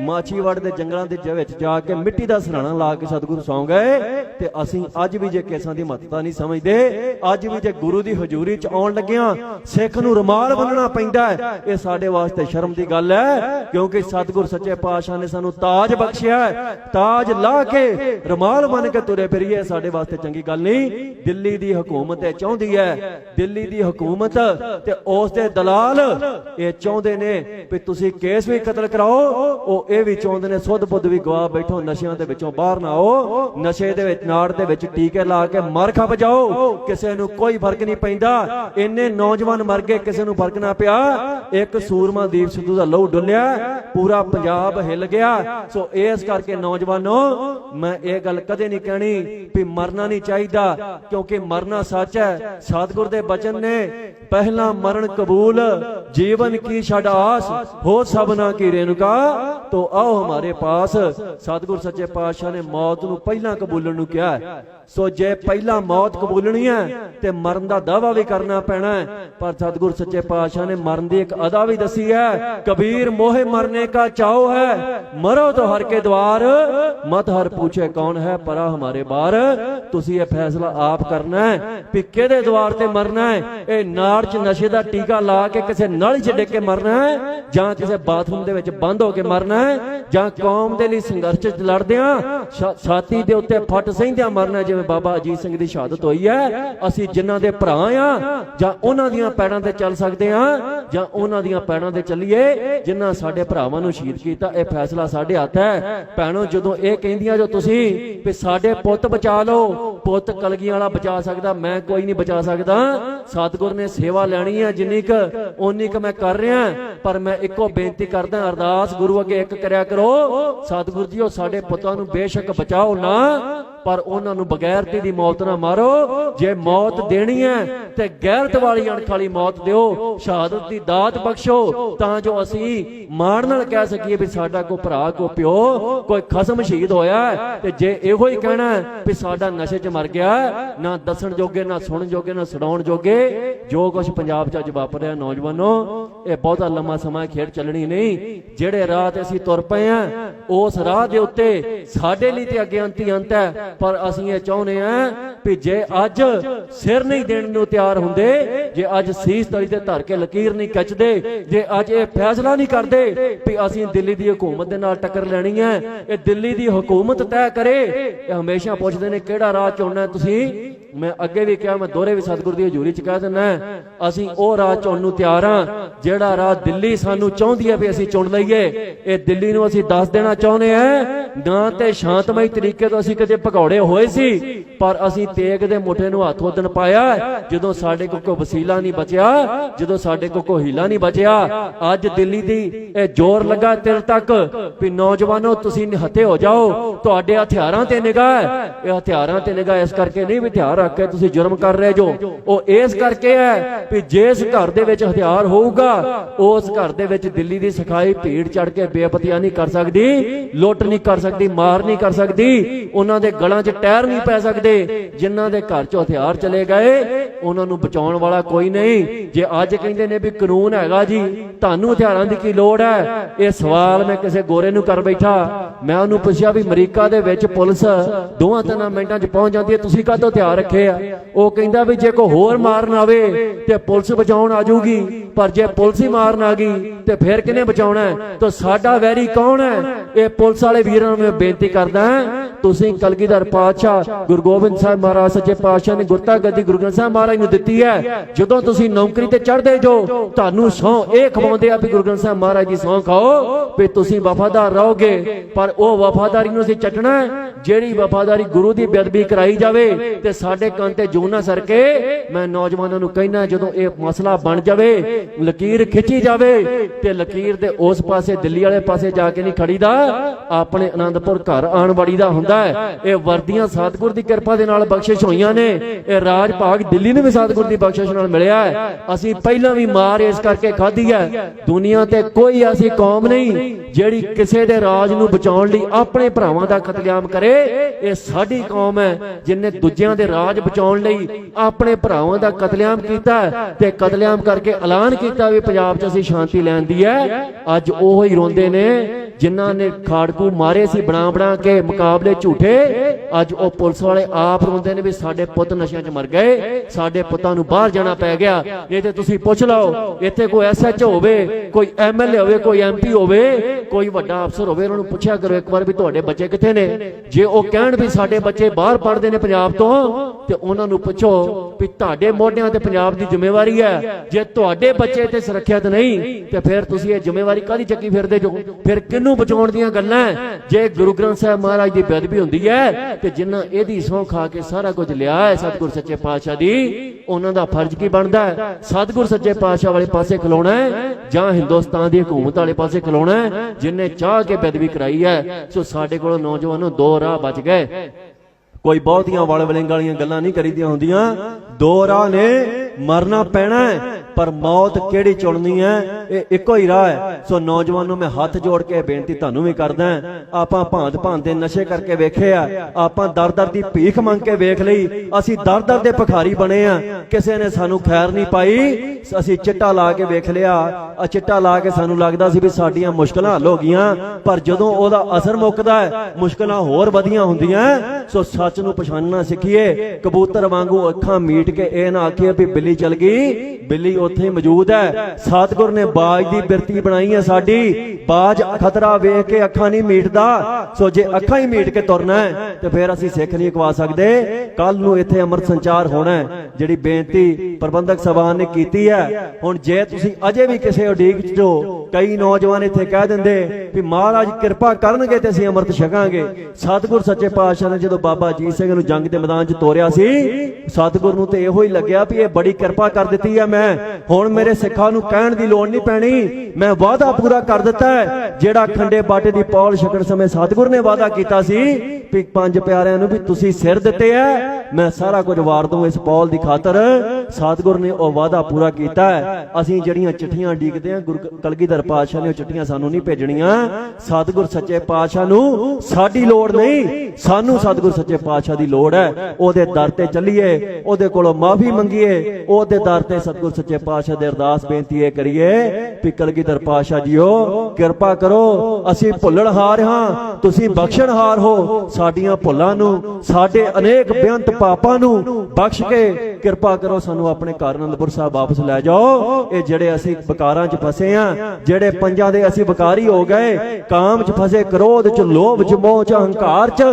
ਮਾਚੀਵਾੜ ਦੇ ਜੰਗਲਾਂ ਦੇ ਵਿੱਚ ਜਾ ਕੇ ਮਿੱਟੀ ਦਾ ਸਰਾਣਾ ਲਾ ਕੇ ਸਤਿਗੁਰੂ ਸੌਂ ਗਏ। ਤੇ ਅਸੀਂ ਅੱਜ ਵੀ ਜੇ ਕੇਸਾਂ ਦੀ ਮਹੱਤਤਾ ਨਹੀਂ ਸਮਝਦੇ, ਅੱਜ ਵੀ ਜੇ ਗੁਰੂ ਦੀ ਹਜ਼ੂਰੀ 'ਚ ਆਉਣ ਲੱਗਿਆਂ, ਸਿੱਖ ਨੂੰ ਰੁਮਾਲ ਬੰਨਣਾ ਪੈਂਦਾ ਹੈ, ਇਹ ਸਾਡੇ ਵਾਸਤੇ ਸ਼ਰਮ ਦੀ ਗੱਲ ਹੈ, ਕਿਉਂਕਿ ਸਤਿਗੁਰ ਸੱਚੇ ਪਾਤਸ਼ਾਹ ਨੇ ਸਾਨੂੰ ਤਾਜ ਬਖਸ਼ਿਆ ਤਾਜ ਲਾ ਕੇ ਰੁਮਾਲ ਬੰਨ ਕੇ ਤੁਰੇ ਫਿਰੀਏ। ਸਾਡੇ ਵਾਸਤੇ ਚੰਗੀ ਗੱਲ ਨਹੀਂ। ਦਿੱਲੀ ਦੀ ਹਕੂਮਤ ਇਹ ਚਾਹੁੰਦੀ ਹੈ। ਦਿੱਲੀ ਦੀ ਹਕੂਮਤ ਤੇ ਉਸ ਦੇ ਦਲਾਲ ਇਹ ਚਾਹੁੰਦੇ ਨੇ ਵੀ ਤੁਸੀਂ ਕੇਸ ਵੀ ਕਤਲ ਕਰਾਓ। ਉਹ ਇਹ ਵੀ ਚਾਹੁੰਦੇ ਨੇ ਸੁੱਧ ਬੁੱਧ ਵੀ ਗਵਾ ਬੈਠੋ, ਨਸ਼ਿਆਂ ਦੇ ਵਿੱਚੋਂ ਬਾਹਰ ਨਾ ਆਓ। ਨਸ਼ੇ ਦੇ ਵਿੱਚ, ਨਾੜ ਦੇ ਵਿੱਚ ਟੀਕੇ ਲਾ ਕੇ ਮਰ ਖਪ ਜਾਓ। ਕਿਸੇ ਨੂੰ ਕੋਈ ਫ਼ਰਕ ਨਹੀਂ ਪੈਂਦਾ। ਇੰਨੇ ਨੌਜਵਾਨ ਮਰ ਗਏ, ਕਿਸੇ ਨੂੰ ਫ਼ਰਕ ਨਾ ਪਿਆ। ਇੱਕ ਸੂਰਮਾ ਦੀਪ ਸਿੱਧੂ ਦਾ ਲਹੂ ਡੁੱਲਿਆ। ਪੂਰਾ ਪੰਜਾਬ ਹਿੱਲ ਗਿਆ। ਸੋ ਇਸ ਕਰਕੇ ਨੌਜਵਾਨੋ, ਮੈਂ ਇਹ ਗੱਲ ਕਦੇ ਨਹੀਂ ਕਹਿਣੀ ਵੀ ਮਰਨਾ ਨਹੀਂ ਚਾਹੀਦਾ, ਕਿਉਂਕਿ ਮਰਨਾ ਸੱਚ ਹੈ। ਸਤਿਗੁਰ ਦੇ ਬਚਨ ਨੇ ਪਹਿਲਾ ਮਰਨ ਕਬੂਲ, ਜੀਵਨ ਕੀ ਛੜ ਆਸ, ਹੋ ਸਭਨਾ ਕੀ ਰੇਨੁਕਾ ਤੋ ਆਓ ਹਮਾਰੇ ਪਾਸ। ਸਤਿਗੁਰ ਸੱਚੇ ਪਾਤਸ਼ਾਹ ਨੇ ਮੌਤ ਨੂੰ ਪਹਿਲਾਂ ਕਬੂਲਣ ਨੂੰ ਕਿਹਾ ਸੋ ਜੇ ਪਹਿਲਾਂ ਮੌਤ ਕਬੂਲਣੀ ਹੈ ਤੇ ਮਰਨ ਦਾ ਦਾਵਾ ਵੀ ਕਰਨਾ ਪੈਣਾ ਹੈ। ਪਰ ਸਤਿਗੁਰ ਸੱਚੇ ਪਾਤਸ਼ਾਹ ਨੇ ਮਰਨ ਦੀ ਇੱਕ ਅਦਾ ਵੀ ਦੱਸੀ ਹੈ ਕਬੀਰ ਮੋਹਿ ਮਰਨੇ ਕਾ ਚਾਉ ਹੈ ਮਰੋ तो ਹਰ ਕੇ ਦਵਾਰ ਮਤ ਹਰ ਪੁੱਛੇ ਕੌਣ ਹੈ ਪਰਾ ਹਮਾਰੇ ਬਾਰ। ਤੁਸੀਂ ਇਹ ਫੈਸਲਾ ਆਪ ਕਰਨਾ ਹੈ ਵੀ ਕਿਹਦੇ ਦਵਾਰ ਤੇ ਮਰਨਾ ਹੈ? ਇਹ ਨਾੜ 'ਚ ਨਸ਼ੇ ਦਾ ਟੀਕਾ ਲਾ ਕੇ ਕਿਸੇ ਨਲ 'ਚ ਡਿੱਗ ਕੇ ਮਰਨਾ ਹੈ ਜਾਂ ਕਿਸੇ ਬਾਥਰੂਮ ਦੇ ਵਿੱਚ ਬੰਦ ਹੋ ਕੇ ਮਰਨਾ ਹੈ ਜਾਂ ਕੌਮ ਦੇ ਲਈ ਸੰਘਰਸ਼ 'ਚ ਲੜਦਿਆਂ ਛਾਤੀ ਦੇ ਉੱਤੇ ਫੱਟ ਸਹਿੰਦਿਆਂ ਮਰਨਾ ਹੈ, ਜਿਵੇਂ ਬਾਬਾ ਅਜੀਤ ਸਿੰਘ ਦੀ ਸ਼ਹਾਦਤ ਹੋਈ ਹੈ, ਅਸੀਂ ਜਿਨ੍ਹਾਂ ਦੇ ਭਰਾ ਆ, ਜਾਂ ਉਹਨਾਂ ਦੀਆਂ ਪੈੜਾਂ ਤੇ ਚੱਲ ਸਕਦੇ ਆ, ਜਾਂ ਉਹਨਾਂ ਦੀਆਂ ਪੈੜਾਂ ਤੇ ਚੱਲੀਏ, ਜਿਨ੍ਹਾਂ ਸਾਡੇ ਭਰਾਵਾਂ ਨੂੰ ਸ਼ਹੀਦ ਕੀਤਾ, ਇਹ ਫੈਸਲਾ ਸਾਡੇ ਹੱਥ ਹੈ। ਭੈਣੋ, ਜਦੋਂ ਇਹ ਕਹਿੰਦੀਆਂ ਜੋ ਤੁਸੀਂ ਵੀ ਸਾਡੇ ਪੁੱਤ ਬਚਾ ਲਓ, ਪੁੱਤ ਕਲਗੀਆਂ ਵਾਲਾ ਬਚਾ ਸਕਦਾ, ਮੈਂ ਕੋਈ ਨਹੀਂ ਬਚਾ ਸਕਦਾ। ਸਤਿਗੁਰ ਨੇ ਸੇਵਾ ਲੈਣੀ ਹੈ, ਜਿੰਨੀ ਕ, ਓਨੀ ਕ ਮੈਂ ਕਰ ਰਿਹਾ, ਪਰ ਮੈਂ ਇੱਕੋ ਬੇਨਤੀ ਕਰਦਾ, ਅਰਦਾਸ ਗੁਰੂ ਅੱਗੇ ਇੱਕ ਕਰਿਆ ਕਰੋ, ਸਤਿਗੁਰ ਜੀਓ, ਸਾਡੇ ਪੁੱਤਾਂ ਨੂੰ ਬੇਸ਼ੱਕ ਬਚਾਓ ਨਾ। ਪਰ ਉਹਨਾਂ ਨੂੰ ਬਗੈਰਤੀ ਦੀ ਮੌਤ ਨਾ ਮਾਰੋ। ਜੇ ਮੌਤ ਦੇਣੀ ਹੈ, ਤੇ ਗੈਰਤ ਵਾਲੀ ਅਣਖ ਵਾਲੀ ਮੌਤ ਦਿਓ। ਸ਼ਹਾਦਤ ਦੀ ਦਾਤ ਬਖਸ਼ੋ। ਤਾਂ ਜੋ ਅਸੀਂ ਮਾਣ ਨਾਲ ਕਹਿ ਸਕੀਏ ਵੀ ਸਾਡਾ ਕੋ ਭਰਾ ਕੋ ਪਿਓ, ਕੋਈ ਖਸਮ ਸ਼ਹੀਦ ਹੋਇਆ ਤੇ ਜੇ ਇਹੋ ਹੀ ਕਹਿਣਾ ਵੀ ਸਾਡਾ ਨਸ਼ੇ 'ਚ ਮਰ ਗਿਆ ਨਾ ਦੱਸਣ ਜੋਗੇ, ਨਾ ਸੁਣਨ ਜੋਗੇ, ਨਾ ਸੁਣਾਉਣ ਜੋਗੇ, ਜੋ ਕੁਝ ਪੰਜਾਬ 'ਚ ਅੱਜ ਵਾਪਰ ਰਿਹਾ ਨੌਜਵਾਨੋ ਇਹ ਬਹੁਤਾ ਲੰਮਾ ਸਮਾਂ ਖੇਡ ਚੱਲਣੀ ਨਹੀਂ। ਜਿਹੜੇ ਰਾਹ ਤੇ ਅਸੀਂ ਤੁਰ ਪਏ ਆ, ਉਸ ਰਾਹ ਦੇ ਉੱਤੇ ਸਾਡੇ ਲਈ ਤੇ ਅੱਗੇ ਅੰਤੀ ਅੰਤ ਹੈ। ਪਰ ਅਸੀਂ ਇਹ ਚਾਹੁੰਦੇ ਆ ਵੀ ਜੇ ਅੱਜ ਸਿਰ ਨਹੀਂ ਦੇਣ ਨੂੰ ਤਿਆਰ ਹੁੰਦੇ, ਜੇ ਅੱਜ ਸੀਸ ਤਲੀ ਤੇ ਧਰ ਕੇ ਲਕੀਰ ਨਹੀਂ ਕੱਚਦੇ ਜੇ ਅੱਜ ਇਹ ਫੈਸਲਾ ਨਹੀਂ ਕਰਦੇ ਵੀ ਅਸੀਂ ਦਿੱਲੀ ਦੀ ਹਕੂਮਤ ਦੇ ਨਾਲ ਟੱਕਰ ਲੈਣੀ ਹੈ, ਇਹ ਦਿੱਲੀ ਦੀ ਹਕੂਮਤ ਤੈਅ ਕਰੇ, ਇਹ ਹਮੇਸ਼ਾ ਪੁੱਛਦੇ ਨੇ ਕਿਹੜਾ ਰਾਹ ਚੁਣਨਾ ਤੁਸੀਂ? ਮੈਂ ਅੱਗੇ ਵੀ ਕਿਹਾ, ਮੈਂ ਦੋਹਰੇ ਵੀ ਸਤਿਗੁਰ ਦੀ ਹਜ਼ੂਰੀ ਚ ਕਹਿ ਦਿੰਦਾ, ਅਸੀਂ ਉਹ ਰਾਹ ਚੁਣਨ ਨੂੰ ਤਿਆਰ ਹਾਂ ਜਿਹੜਾ ਰਾਹ ਦਿੱਲੀ ਸਾਨੂੰ ਚਾਹੁੰਦੀ ਹੈ ਵੀ ਅਸੀਂ ਚੁਣ ਲਈਏ, ਇਹ ਦਿੱਲੀ ਨੂੰ ਅਸੀਂ ਦੱਸ ਦੇਣਾ ਚਾਹੁੰਦੇ ਆ। ਨਾ ਤੇ ਸ਼ਾਂਤਮਈ ਤਰੀਕੇ ਤੋਂ ਅਸੀਂ ਕਦੇ ਭਗੌੜੇ ਹੋਏ ਸੀ, ਪਰ ਅਸੀਂ ਤੇਗ ਦੇ ਮੁੱਠੇ ਨੂੰ ਹੱਥ ਉਦਣ ਪਾਇਆ। ਜਦੋਂ ਸਾਡੇ ਕੋਲ ਕੋਈ ਵਸੀਲਾ ਨਹੀਂ ਬਚਿਆ, ਜਦੋਂ ਸਾਡੇ ਕੋਲ ਕੋਈ ਹੀਲਾ ਨਹੀਂ ਬਚਿਆ, ਅੱਜ ਦਿੱਲੀ ਦੀ ਇਹ ਜ਼ੋਰ ਲੱਗਾ ਤੇਰ ਤੱਕ ਵੀ ਨੌਜਵਾਨੋ, ਤੁਸੀਂ ਨਿਹੱਥੇ ਹੋ ਜਾਓ। ਤੁਹਾਡੇ ਹਥਿਆਰਾਂ ਤੇ ਨਿਗਾਹ ਇਹ ਹਥਿਆਰਾਂ ਤੇ ਨਿਗਾਹ ਇਸ ਕਰਕੇ ਨਹੀਂ ਵੀ ਹਥਿਆਰ ਰੱਖ ਕੇ ਤੁਸੀਂ ਜੁਰਮ ਕਰ ਰਹੇ ਜੋ। ਉਹ ਇਸ ਕਰਕੇ ਹੈ ਵੀ ਜਿਸ ਘਰ ਦੇ ਵਿੱਚ ਹਥਿਆਰ ਹੋਊਗਾ ਉਸ ਘਰ ਦੇ ਵਿੱਚ ਦਿੱਲੀ ਦੀ ਸਿਖਾਈ ਭੀੜ ਚੜ ਕੇ ਬੇਪਤੀਆਂ ਨਹੀਂ ਕਰ ਸਕਦੀ, ਲੁੱਟ ਨਹੀਂ ਕਰ ਸਕਦੀ, ਮਾਰ ਨਹੀਂ ਕਰ ਸਕਦੀ, ਉਹਨਾਂ ਦੇ ਗਲਾਂ 'ਚ ਟਾਇਰ ਨਹੀਂ ਪੈ ਸਕਦੇ, ਜਿਨ੍ਹਾਂ ਦੇ ਘਰ 'ਚੋਂ ਹਥਿਆਰ ਚਲੇ ਗਏ, ਉਹਨਾਂ ਨੂੰ ਬਚਾਉਣ ਵਾਲਾ ਕੋਈ ਨਹੀਂ। ਜੇ ਅੱਜ ਕਹਿੰਦੇ ਨੇ ਵੀ ਕਾਨੂੰਨ ਹੈਗਾ ਜੀ, ਤੁਹਾਨੂੰ ਹਥਿਆਰਾਂ ਦੀ ਕੀ ਲੋੜ ਹੈ? ਇਹ ਸਵਾਲ ਮੈਂ ਕਿਸੇ ਗੋਰੇ ਨੂੰ ਕਰ ਬੈਠਾ। ਮੈਂ ਉਹਨੂੰ ਪੁੱਛਿਆ ਵੀ ਅਮਰੀਕਾ ਦੇ ਵਿੱਚ ਪੁਲਿਸ ਦੋਹਾਂ ਤਿੰਨਾਂ ਮਿੰਟਾਂ 'ਚ ਪਹੁੰਚ ਜਾਂਦੀ ਹੈ, ਤੁਸੀਂ ਕਾਹਤੋਂ ਹਥਿਆਰ ਰੱਖੇ ਆ? ਉਹ ਕਹਿੰਦਾ ਵੀ ਜੇ ਕੋਈ ਹੋਰ ਮਾਰਨ ਆਵੇ ਤੇ ਪੁਲਿਸ ਬਚਾਉਣ ਆ ਜਾਊਗੀ। ਪਰ ਜੇ ਪੁਲਿਸ ਹੀ ਮਾਰਨ ਆ ਗਈ ਤੇ ਫਿਰ ਕਿਹਨੇ ਬਚਾਉਣਾ ਤਾਂ ਸਾਡਾ ਵੈਰੀ ਕੌਣ ਹੈ? ਇਹ ਪੁਲਿਸ ਵਾਲੇ ਵੀਰਾਂ ਨੂੰ ਮੈਂ ਬੇਨਤੀ ਕਰਦਾ ਤੁਸੀਂ ਕਲਗੀਧਰ ਪਾਤਸ਼ਾਹ ਗੁਰੂ ਗੋਬਿੰਦ ਸਾਹਿਬ ਮਹਾਰਾਜ, ਸੱਚੇ ਪਾਤਸ਼ਾਹ ਨੇ ਗੁਰਤਾ ਗੱਦੀ ਗੁਰੂ ਗ੍ਰੰਥ ਸਾਹਿਬ ਮਹਾਰਾਜ ਨੂੰ ਦਿੱਤੀ ਹੈ। ਜਦੋਂ ਤੁਸੀਂ ਨੌਕਰੀ ਤੇ ਚੜ੍ਹਦੇ ਜੋ, ਤੁਹਾਨੂੰ ਸਹੁੰ ਇਹ ਖਵਾਉਂਦੇ ਆ ਵੀ ਗੁਰੂ ਗ੍ਰੰਥ ਸਾਹਿਬ ਮਹਾਰਾਜ ਦੀ ਸਹੁੰ ਖਾਓ, ਵੀ ਤੁਸੀਂ ਵਫਾਦਾਰ ਰਹੋਗੇ। ਪਰ ਉਹ ਵਫਾਦਾਰੀ ਨੂੰ ਅਸੀਂ ਚੱਟਣਾ ਜਿਹੜੀ ਵਫਾਦਾਰੀ ਗੁਰੂ ਦੀ ਬੇਅਦਬੀ ਕਰਾਈ ਜਾਵੇ ਤੇ ਸਾਡੇ ਕੰਨ ਤੇ ਜੂਨਾ ਸਰਕੇ ਮੈਂ ਨੌਜਵਾਨਾਂ ਨੂੰ ਕਹਿਣਾ ਜਦੋਂ ਇਹ ਮਸਲਾ ਬਣ ਜਾਵੇ ਲਕੀਰ ਖਿੱਚੀ ਜਾਵੇ ਤੇ ਲਕੀਰ ਦੇ ਉਸ ਪਾਸੇ, ਦਿੱਲੀ ਵਾਲੇ ਪਾਸੇ ਜਾ ਕੇ ਨਹੀਂ ਖੜੀਦਾ। ਆਪਣੇ ਆਨੰਦਪੁਰ ਘਰ ਆਣ ਵੜੀ ਦਾ ਹੁੰਦਾ ਹੈ। ਇਹ ਵਰਦੀਆਂ ਸਤਿਗੁਰ ਦੀ ਕਿਰਪਾ ਦੇ ਨਾਲ ਬਖਸ਼ਿਸ਼ ਹੋਈਆਂ ਨੇ। ਇਹ ਰਾਜ ਭਾਗ ਦਿੱਲੀ ਨੂੰ ਵੀ ਸਤਿਗੁਰ ਦੀ ਬਖਸ਼ਿਸ਼ ਨਾਲ ਮਿਲਿਆ ਹੈ। ਅਸੀਂ ਪਹਿਲਾਂ ਵੀ ਮਾਰ ਇਸ ਕਰਕੇ ਖਾਧੀ ਹੈ। ਦੁਨੀਆ ਤੇ ਕੋਈ ਐਸੀ ਕੌਮ ਨਹੀਂ ਜਿਹੜੀ ਕਿਸੇ ਦੇ ਰਾਜ ਨੂੰ ਬਚਾਉਣ ਲਈ ਆਪਣੇ ਭਰਾਵਾਂ ਦਾ ਕਤਲੇਆਮ ਕਰੇ। ਇਹ ਸਾਡੀ ਕੌਮ ਹੈ ਜਿਨੇ ਦੂਜਿਆਂ ਦੇ ਰਾਜ ਬਚਾਉਣ ਲਈ ਆਪਣੇ ਭਰਾਵਾਂ ਦਾ ਕਤਲੇਆਮ ਕੀਤਾ ਤੇ ਕਤਲੇਆਮ ਕਰਕੇ ਐਲਾਨ ਕੀਤਾ ਵੀ ਪੰਜਾਬ 'ਚ ਅਸੀਂ ਸ਼ਾਂਤੀ ਲੈਣ ਦੀ ਹੈ। ਅੱਜ ਉਹ ਹੀ ਰੋਂਦੇ ਨੇ ਜਿਨ੍ਹਾਂ ਨੇ ਖਾੜਕੂ ਮਾਰੇ ਸੀ ਬਣਾ ਬਣਾ ਕੇ ਮੁਕਾਬਲੇ ਝੂਠੇ। ਅੱਜ ਉਹ ਪੁਲਿਸ ਵਾਲੇ ਆਪ ਰੋਂਦੇ ਨੇ ਵੀ ਸਾਡੇ ਪੁੱਤ ਨਸ਼ਿਆਂ 'ਚ ਮਰ ਗਏ। ਸਾਡੇ ਪੁੱਤਾਂ ਨੂੰ ਬਾਹਰ ਜਾਣਾ ਪੈ ਗਿਆ। ਇਹ ਤੇ ਤੁਸੀਂ ਪੁੱਛ ਲਓ, ਇੱਥੇ ਕੋਈ ਐਸਐਚਓ ਹੋਵੇ, ਕੋਈ ਐਮਐਲਏ ਹੋਵੇ, ਕੋਈ ਐਮਪੀ ਹੋਵੇ, ਕੋਈ ਵੱਡਾ ਅਫਸਰ ਹੋਵੇ, ਉਹਨਾਂ ਨੂੰ ਪੁੱਛਿਆ ਕਰੋ ਇੱਕ ਵਾਰ ਵੀ ਤੁਹਾਡੇ ਬੱਚੇ ਕਿੱਥੇ ਨੇ? ਜੇ ਉਹ ਕਹਿਣ ਵੀ ਸਾਡੇ ਬੱਚੇ ਬਾਹਰ ਪੜ੍ਹਦੇ ਨੇ ਪੰਜਾਬ ਤੋਂ, ਤੇ ਉਹਨਾਂ ਨੂੰ ਪੁੱਛੋ ਵੀ ਤੁਹਾਡੇ ਮੋਢਿਆਂ ਤੇ ਪੰਜਾਬ ਦੀ ਜ਼ਿੰਮੇਵਾਰੀ ਹੈ। ਜੇ ਤੁਹਾਡੇ ਬੱਚੇ ਤੇ ਸੁਰੱਖਿਅਤ ਨਹੀਂ, ਤੇ ਫਿਰ ਤੁਸੀਂ ਇਹ ਜ਼ਿੰਮੇਵਾਰੀ ਕਾਹਦੀ ਚੱਕੀ ਫਿਰਦੇ ਜੋ? ਫਿਰ ਕਿਹਨੂੰ ਬਚਾਉਣ ਦੀਆਂ ਗੱਲਾਂ ਜੇ ਗੁਰੂ ਗ੍ਰੰਥ ਸਾਹਿਬ ਮਹਾਰਾਜ ਦੀ ਬੇਅਦਬੀ ਹੁੰਦੀ ਹੈ, ਤੇ ਜਿਨ੍ਹਾਂ ਇਹਦੀ ਸਹੁੰ ਖਾ ਕੇ ਸਾਰਾ ਕੁਝ ਲਿਆ ਹੈ ਸਤਿਗੁਰ ਸੱਚੇ ਪਾਤਸ਼ਾਹ ਦੀ, ਉਹਨਾਂ ਦਾ ਫਰਜ਼ ਕੀ ਬਣਦਾ ਹੈ? ਸਤਿਗੁਰ ਸੱਚੇ ਪਾਤਸ਼ਾਹ ਵਾਲੇ ਪਾਸੇ ਖਲੋਣਾ ਹੈ, ਜਾਂ ਹਿੰਦੁਸਤਾਨ ਦੀ ਹਕੂਮਤ ਵਾਲੇ ਪਾਸੇ ਖਲੋਣਾ ਹੈ ਜਿਨਨੇ ਚਾਹ ਕੇ ਬੇਅਦਬੀ ਕਰਾਈ ਹੈ, ਸੋ ਸਾਡੇ ਕੋਲ ਨੌਜਵਾਨੋ ਦੋ ਰਾਹ ਬਚ ਗਏ। ਕੋਈ ਬਹੁਤੀਆਂ ਵਲ ਵਲਿੰਗ ਵਾਲੀਆਂ ਗੱਲਾਂ ਨਹੀਂ ਕਰੀਦੀਆਂ ਹੁੰਦੀਆਂ। ਦੋ ਰਾਹ ਨੇ, ਮਰਨਾ ਪੈਣਾ ਪਰ ਮੌਤ ਕਿਹੜੀ ਚੁਣਨੀ ਹੈ? ਇਹ ਇੱਕੋ ਹੀ ਰਾਹ ਹੈ। ਸੋ ਨੌਜਵਾਨੋ ਮੈਂ ਹੱਥ ਜੋੜ ਕੇ ਬੇਨਤੀ ਤੁਹਾਨੂੰ ਵੀ ਕਰਦਾ ਆਪਾਂ ਭਾਂਤ ਭਾਂਤ ਦੇ ਨਸ਼ੇ ਕਰਕੇ ਵੇਖੇ ਆ, ਆਪਾਂ ਦਰ ਦਰ ਦੀ ਭੀਖ ਮੰਗ ਕੇ ਵੇਖ ਲਈ, ਅਸੀਂ ਦਰ ਦਰ ਦੇ ਭਿਖਾਰੀ ਬਣੇ ਆ, ਕਿਸੇ ਨੇ ਸਾਨੂੰ ਖੈਰ ਨਹੀਂ ਪਾਈ, ਅਸੀਂ ਚਿੱਟਾ ਲਾ ਕੇ ਵੇਖ ਲਿਆ ਆ ਚਿੱਟਾ ਲਾ ਕੇ ਸਾਨੂੰ ਲੱਗਦਾ ਸੀ ਵੀ ਸਾਡੀਆਂ ਮੁਸ਼ਕਲਾਂ ਹੱਲ ਹੋ ਗਈਆਂ, ਪਰ ਜਦੋਂ ਉਹਦਾ ਅਸਰ ਮੁੱਕਦਾ ਹੈ, ਮੁਸ਼ਕਲਾਂ ਹੋਰ ਵਧੀਆਂ ਹੁੰਦੀਆਂ, ਸੋ ਸੱਚ ਨੂੰ ਪਛਾਣਨਾ ਸਿੱਖੀਏ, ਕਬੂਤਰ ਵਾਂਗੂ ਅੱਖਾਂ ਮੀਟ ਕੇ ਇਹ ਨਾ ਆਖੀਏ ਵੀ ਬਿੱਲੀ ਚਲ ਗਈ। ਬਿੱਲੀ ਉੱਥੇ ਮੌਜੂਦ ਹੈ। ਸਤਿਗੁਰ ਨੇ ਬਾਜ ਦੀ ਬਿਰਤੀ ਬਣਾਈ ਹੈ ਸਾਡੀ। ਬਾਜ ਖਤਰਾ ਵੇਖ ਕੇ ਅੱਖਾਂ ਨਹੀਂ ਮੀਟਦਾ। ਸੋ ਜੇ ਅੱਖਾਂ ਹੀ ਮੀਟ ਕੇ ਤੁਰਨਾ ਹੈ, ਤੇ ਫਿਰ ਅਸੀਂ ਸਿੱਖ ਨਹੀਂ ਕਵਾ ਸਕਦੇ। ਕੱਲ ਨੂੰ ਇੱਥੇ ਅੰਮ੍ਰਿਤ ਸੰਚਾਰ ਹੋਣਾ ਹੈ, ਜਿਹੜੀ ਬੇਨਤੀ ਪ੍ਰਬੰਧਕ ਸਭਾ ਨੇ ਕੀਤੀ ਹੈ। ਹੁਣ ਜੇ ਤੁਸੀਂ ਅਜੇ ਵੀ ਕਿਸੇ ਉਡੀਕ ਚ ਜੋ ਕਈ ਨੌਜਵਾਨ ਇੱਥੇ ਕਹਿ ਦਿੰਦੇ ਵੀ ਮਹਾਰਾਜ ਕਿਰਪਾ ਕਰਨਗੇ ਤੇ ਅਸੀਂ ਅੰਮ੍ਰਿਤ ਛਕਾਂਗੇ। ਸਤਿਗੁਰ ਸੱਚੇ ਪਾਤਸ਼ਾਹ ਨੇ ਜਦੋਂ ਬਾਬਾ ਅਜੀਤ ਸਿੰਘ ਨੂੰ ਜੰਗ ਦੇ ਮੈਦਾਨ 'ਚ ਤੋਰਿਆ ਸੀ, ਸਤਿਗੁਰ ਨੂੰ ਤੇ ਇਹੋ ਹੀ ਲੱਗਿਆ ਵੀ ਇਹ ਬੜੀ ਕਿਰਪਾ ਕਰ ਦਿੱਤੀ ਹੈ ਮੈਂ। ਹੁਣ ਮੇਰੇ ਸਿੱਖਾਂ ਨੂੰ ਕਹਿਣ ਦੀ ਲੋੜ ਨਹੀਂ ਪੈਣੀ। ਮੈਂ ਵਾਅਦਾ ਪੂਰਾ ਕਰ ਦਿੱਤਾ ਹੈ। ਜਿਹੜਾ ਖੰਡੇ ਬਾਟੇ ਦੀ ਪੌਲ ਛਕਣ ਸਮੇਂ ਸਤਿਗੁਰ ਨੇ ਵਾਅਦਾ ਕੀਤਾ ਸੀ ਵੀ ਪੰਜ ਪਿਆਰਿਆਂ ਨੂੰ ਵੀ ਤੁਸੀਂ ਸਿਰ ਦਿੱਤੇ ਐ ਮੈਂ ਸਾਰਾ ਕੁਝ ਵਾਰ ਦੂੰ ਇਸ ਪੌਲ ਦੀ ਖਾਤਰ। ਸਤਿਗੁਰ ਨੇ ਉਹ ਵਾਅਦਾ ਪੂਰਾ ਕੀਤਾ ਹੈ। ਅਸੀਂ ਜਿਹੜੀਆਂ ਚਿੱਠੀਆਂ ਡੀਕਦੇ ਆ ਗੁਰੂ ਕਲਗੀਧਰ ਪਾਤਸ਼ਾਹ ਨੇ ਉਹ ਚਿੱਠੀਆਂ ਸਾਨੂੰ ਨਹੀਂ ਭੇਜਣੀਆਂ। ਸਤਿਗੁਰ ਸੱਚੇ ਪਾਤਸ਼ਾਹ ਨੂੰ ਸਾਡੀ ਲੋੜ ਨਹੀਂ। ਸਾਨੂੰ ਸਤਿਗੁਰ ਸੱਚੇ ਪਾਤਸ਼ਾਹ ਦੀ ਲੋੜ ਹੈ। ਉਹਦੇ ਦਰ ਤੇ ਚੱਲੀਏ, ਉਹਦੇ ਕੋਲੋਂ ਮਾਫੀ ਮੰਗੀਏ, ਉਹਦੇ ਦਰ ਤੇ ਸਤਿਗੁਰ ਸੱਚੇ ਪਾਤਸ਼ਾਹ ਦੇ ਅਰਦਾਸ ਬੇਨਤੀ ਇਹ ਕਰੀਏ ਵੀ ਕਲਗੀਧਰ ਪਾਤਸ਼ਾਹ ਜੀਓ, ਕਿਰਪਾ ਕਰੋ, ਅਸੀਂ ਭੁੱਲਣਹਾਰ ਹਾਂ। ਤੁਸੀਂ ਬਖਸ਼ਣਹਾਰ ਹੋ। ਸਾਡੀਆਂ ਭੁੱਲਾਂ ਨੂੰ, ਸਾਡੇ ਅਨੇਕ ਬੇਅੰਤ ਪਾਪਾਂ ਨੂੰ ਬਖਸ਼ ਕੇ ਕਿਰਪਾ ਕਰੋ ਸਾਨੂੰ ਆਪਣੇ ਘਰ ਅਨੰਦਪੁਰ ਸਾਹਿਬ ਵਾਪਸ ਲੈ ਜਾਓ। ਇਹ ਜਿਹੜੇ ਅਸੀਂ ਵਿਕਾਰਾਂ 'ਚ ਫਸੇ ਆ, ਜਿਹੜੇ ਪੰਜਾਂ ਦੇ ਅਸੀਂ ਵਿਕਾਰੀ ਹੋ ਗਏ, ਕਾਮ 'ਚ ਫਸੇ, ਕ੍ਰੋਧ 'ਚ, ਲੋਭ 'ਚ, ਮੋਹ 'ਚ ਹੰਕਾਰ 'ਚ,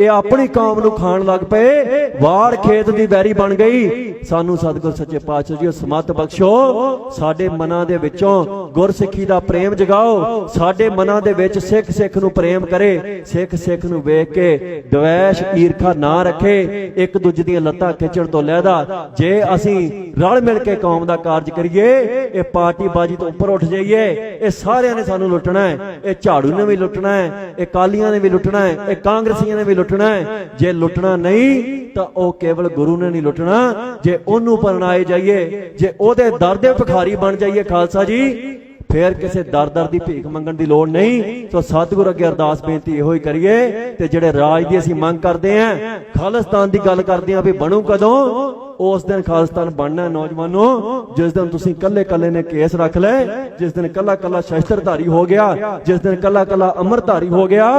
ਇਹ ਆਪਣੀ ਕੌਮ ਨੂੰ ਖਾਣ ਲੱਗ ਪਏ। ਵਾੜ ਖੇਤ ਦੀ ਬੈਰੀ ਬਣ ਗਈ। ਸਾਨੂੰ ਸਤਿਗੁਰ ਸੱਚੇ ਪਾਤਸ਼ਾਹ ਜੀ, ਸਮਤ ਬਖਸ਼ੋ। ਸਾਡੇ ਮਨਾਂ ਦੇ ਵਿੱਚੋਂ ਗੁਰਸਿੱਖੀ ਦਾ ਪ੍ਰੇਮ ਜਗਾਓ। ਸਾਡੇ ਮਨਾਂ ਦੇ ਵਿੱਚ ਸਿੱਖ ਸਿੱਖ ਨੂੰ ਪ੍ਰੇਮ ਕਰੇ। ਸਿੱਖ ਸਿੱਖ ਨੂੰ ਵੇਖ ਕੇ ਦਵੈਸ਼ ਈਰਖਾ ਨਾ ਰੱਖੇ। ਇੱਕ ਦੂਜੇ ਦੀਆਂ ਲੱਤਾਂ ਖਿੱਚਣ ਤੋਂ ਲੈਦਾ ਜੇ ਅਸੀਂ ਰਲ ਮਿਲ ਕੇ ਕੌਮ ਦਾ ਕਾਰਜ ਕਰੀਏ, ਇਹ ਪਾਰਟੀ ਬਾਜੀ ਤੋਂ ਉੱਪਰ ਉੱਠ ਜਾਈਏ, ਇਹ ਸਾਰਿਆਂ ਨੇ ਸਾਨੂੰ ਲੁੱਟਣਾ ਹੈ, ਇਹ ਝਾੜੂ ਨੇ ਵੀ ਲੁੱਟਣਾ ਹੈ, ਇਹ ਕਾਲੀਆਂ ਨੇ ਵੀ ਲੁੱਟਣਾ ਹੈ, ਇਹ ਕਾਂਗਰਸੀਆਂ ਨੇ ਵੀ ਲੁੱਟਣਾ ਹੈ। ਜੇ ਲੁੱਟਣਾ ਨਹੀਂ, ਤਾਂ ਉਹ ਕੇਵਲ ਗੁਰੂ ਨੇ ਨਹੀਂ ਲੁੱਟਣਾ। ਜੇ ਉਹਨੂੰ ਪਰਣਾਏ ਜਾਈਏ, ਜੇ ਉਹਦੇ ਦਰ ਦੇ ਭਿਖਾਰੀ ਬਣ ਜਾਈਏ ਖਾਲਸਾ ਜੀ, ਫੇਰ ਕਿਸੇ ਦਰ ਦਰ ਦੀ ਭੀਖ ਮੰਗਣ ਦੀ ਲੋੜ ਨਹੀਂ। ਸੋ ਸਤਿਗੁਰ ਅੱਗੇ ਅਰਦਾਸ ਬੇਨਤੀ ਇਹੋ ਹੀ ਕਰੀਏ ਤੇ ਜਿਹੜੇ ਰਾਜ ਦੀ ਅਸੀਂ ਮੰਗ ਕਰਦੇ ਆਂ ਖਾਲਿਸਤਾਨ ਦੀ ਗੱਲ ਕਰਦੇ ਆਂ ਵੀ ਬਣੂ ਕਦੋਂ ਉਸ ਦਿਨ ਖਾਲਿਸਤਾਨ ਬਣਨਾ ਹੈ ਨੌਜਵਾਨੋ, ਜਿਸ ਦਿਨ ਤੁਸੀਂ ਕੱਲੇ ਕੱਲੇ ਨੇ ਕੇਸ ਰੱਖ ਲਏ, ਜਿਸ ਦਿਨ ਕੱਲਾ ਕੱਲਾ ਸ਼ਸਤਰਧਾਰੀ ਹੋ ਗਿਆ, ਜਿਸ ਦਿਨ ਕੱਲਾ ਕੱਲਾ ਅਮਰਧਾਰੀ ਹੋ ਗਿਆ,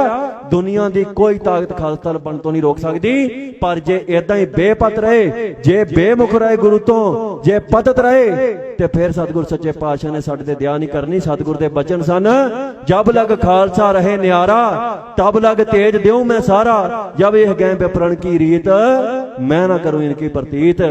ਦੁਨੀਆ ਦੀ ਕੋਈ ਤਾਕਤ ਖਾਲਿਸਤਾਨ ਬਣ ਤੋਂ ਨਹੀਂ ਰੋਕ ਸਕਦੀ। ਪਰ ਜੇ ਇਦਾਂ ਹੀ ਬੇਪਤ ਰਹੇ, ਜੇ ਬੇਮੁਖ ਰਹੇ ਗੁਰੂ ਤੋਂ, ਜੇ ਪਤਤ ਰਹੇ, ਤੇ ਫਿਰ ਸਤਿਗੁਰ ਸੱਚੇ ਪਾਤਸ਼ਾਹ ਨੇ ਸਾਡੇ ਤੇ ਦਇਆ ਨਹੀਂ ਕਰਨੀ, ਸਤਿਗੁਰ ਦੇ ਬਚਨ ਸਨ, ਜਬ ਲਗ ਖਾਲਸਾ ਰਹੇ ਨਿਆਰਾ, ਤਬ ਲਗ ਤੇਜ ਦਿਉ ਮੈਂ ਸਾਰਾ, ਜਬ ਇਹ ਗਏ ਪੇਪਰਨ ਕੀ ਰੀਤ, ਮੈਂ ਨਾ ਕਰੂੰ ਇਨਕੀ ਪ੍ਰਤੀਤ।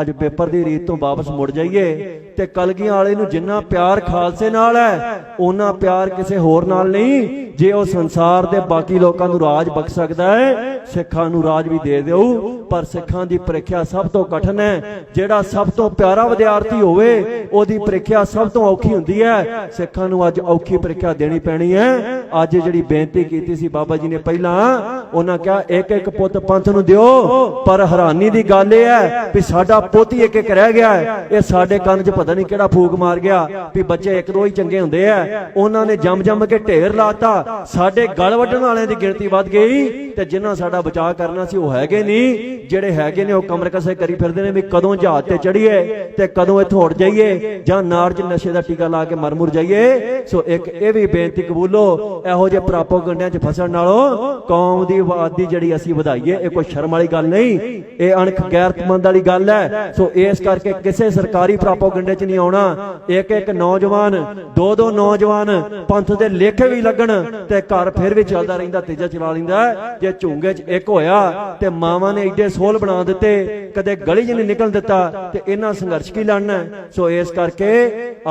ਅੱਜ ਪੇਪਰ ਦੀ ਰੀਤ ਤੋਂ ਵਾਪਸ ਮੁੜ ਜਾਈਏ। ਤੇ ਕਲਗੀਆਂ ਵਾਲੇ ਨੂੰ ਜਿੰਨਾ ਪਿਆਰ ਖਾਲਸੇ ਨਾਲ ਹੈ ਉਹਨਾਂ ਪਿਆਰ ਕਿਸੇ ਹੋਰ ਨਾਲ ਨਹੀਂ। ਜੇ ਉਹ ਸੰਸਾਰ ਦੇ ਬਾਕੀ ਲੋਕਾਂ ਨੂੰ ਰਾਜ ਬਖਸ਼ ਸਕਦਾ ਹੈ, ਸਿੱਖਾਂ ਨੂੰ ਰਾਜ ਵੀ ਦੇ ਦਿਓ। ਪਰ ਸਿੱਖਾਂ ਦੀ ਪ੍ਰੀਖਿਆ ਸਭ ਤੋਂ ਕਠਿਨ ਹੈ। ਜਿਹੜਾ ਸਭ ਤੋਂ ਪਿਆਰਾ ਵਿਦਿਆਰਥੀ ਹੋਵੇ, ਉਹਦੀ ਪ੍ਰੀਖਿਆ ਸਭ ਤੋਂ ਔਖੀ ਹੁੰਦੀ ਹੈ। ਸਿੱਖਾਂ ਨੂੰ ਅੱਜ ਔਖੀ ਪ੍ਰੀਖਿਆ ਦੇਣੀ ਪੈਣੀ ਹੈ। ਅੱਜ ਜਿਹੜੀ ਬੇਨਤੀ ਕੀਤੀ ਸੀ ਬਾਬਾ ਜੀ ਨੇ ਪਹਿਲਾਂ, ਉਹਨਾਂ ਕਿਹਾ ਇੱਕ ਇੱਕ ਪੁੱਤ ਪੰਥ ਨੂੰ ਦਿਓ। ਪਰ ਹੈਰਾਨੀ ਦੀ ਗੱਲ ਇਹ ਹੈ ਵੀ ਸਾਡਾ ਪੁੱਤ ਹੀ ਇੱਕ ਇੱਕ ਰਹਿ ਗਿਆ ਇਹ ਸਾਡੇ ਕੰਨ 'ਚ ਪਤਾ ਨਹੀਂ ਕਿਹੜਾ ਫੂਕ ਮਾਰ ਗਿਆ ਵੀ ਬੱਚੇ ਇੱਕ ਦੋ ਹੀ ਚੰਗੇ ਹੁੰਦੇ ਆ। ਉਹਨਾਂ ਨੇ ਜੰਮ ਜੰਮ ਕੇ ਢੇਰ ਲਾਤਾ। ਸਾਡੇ ਗਲ ਵੱਢਣ ਵਾਲਿਆਂ ਦੀ ਗਿਣਤੀ ਵੱਧ ਗਈ ਤੇ ਜਿਨ੍ਹਾਂ ਸਾਡਾ ਬਚਾਅ ਕਰਨਾ ਸੀ ਉਹ ਹੈਗੇ ਨਹੀਂ। ਜਿਹੜੇ ਹੈਗੇ ਨੇ ਉਹ ਕਮਰ ਕਸੇ ਕਰੀ ਫਿਰਦੇ ਨੇ ਵੀ ਕਦੋਂ ਜਹਾਜ਼ ਤੇ ਚੜੀਏ ਤੇ ਕਦੋਂ ਇੱਥੋਂ ਉੱਡ ਜਾਈਏ ਜਾਂ ਨਾਰ 'ਚ ਨਸ਼ੇ ਦਾ ਟੀਕਾ ਲਾ ਕੇ ਮਰ ਮੁਰ ਜਾਈਏ। ਸੋ ਇੱਕ ਇਹ ਵੀ ਬੇਨਤੀ ਕਬੂਲੋ ਇਹੋ ਜਿਹੇ ਪ੍ਰਾਪੋਗੰਡਿਆਂ 'ਚ ਫਸਣ ਨਾਲੋਂ ਕੌਮ ਦੀ ਆਬਾਦੀ ਜਿਹੜੀ ਅਸੀਂ ਵਧਾਈਏ, ਇਹ ਕੋਈ ਸ਼ਰਮ ਵਾਲੀ ਗੱਲ ਨਹੀਂ। ਇਹ ਅਣਖ ਗੈਰਤਮੰਦ ਵਾਲੀ ਗੱਲ ਹੈ। ਸੋ ਇਸ ਕਰਕੇ ਕਿਸੇ ਸਰਕਾਰੀ ਪ੍ਰਾਪੋਗੰਡੇ 'ਚ ਨਹੀਂ ਆਉਣਾ। ਇੱਕ ਇੱਕ ਨੌਜਵਾਨ, ਦੋ ਦੋ ਨੌਜਵਾਨ ਪੰਥ ਦੇ ਲੇਖੇ ਵੀ ਲੱਗਣ ਤੇ ਘਰ ਫਿਰ ਵੀ ਚੱਲਦਾ ਰਹਿੰਦਾ, ਤੇਜਾ ਚਲਾ ਲੈਂਦਾ ਜੇ ਝੁੰਗੇ 'ਚ ਇੱਕ ਹੋਇਆ ਤੇ ਮਾਵਾਂ ਨੇ ਏਡੇ ਸੋਲ ਬਣਾ ਦਿੱਤੇ, ਕਦੇ ਗਲੀ 'ਚ ਨਹੀਂ ਨਿਕਲ ਦਿੱਤਾ ਤੇ ਇਹਨਾਂ ਸੰਘਰਸ਼ ਕੀ ਲੜਨਾ ਸੋ ਇਸ ਕਰਕੇ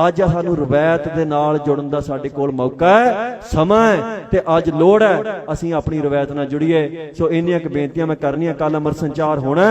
ਅੱਜ ਸਾਨੂੰ ਰਵਾਇਤ ਦੇ ਨਾਲ ਜੁੜਨ ਦਾ ਸਾਡੇ ਕੋਲ ਮੌਕਾ ਹੈ, ਸਮਾਂ ਹੈ ਤੇ ਅੱਜ ਲੋੜ ਹੈ ਅਸੀਂ ਆਪਣੀ ਰਵਾਇਤ ਨਾਲ ਜੁੜੀਏ। ਸੋ ਇੰਨੀਆਂ ਕੁ ਬੇਨਤੀਆਂ ਮੈਂ ਕਰਨੀਆਂ ਕੱਲ ਅਮਰ ਸੰਚਾਰ ਹੋਣਾ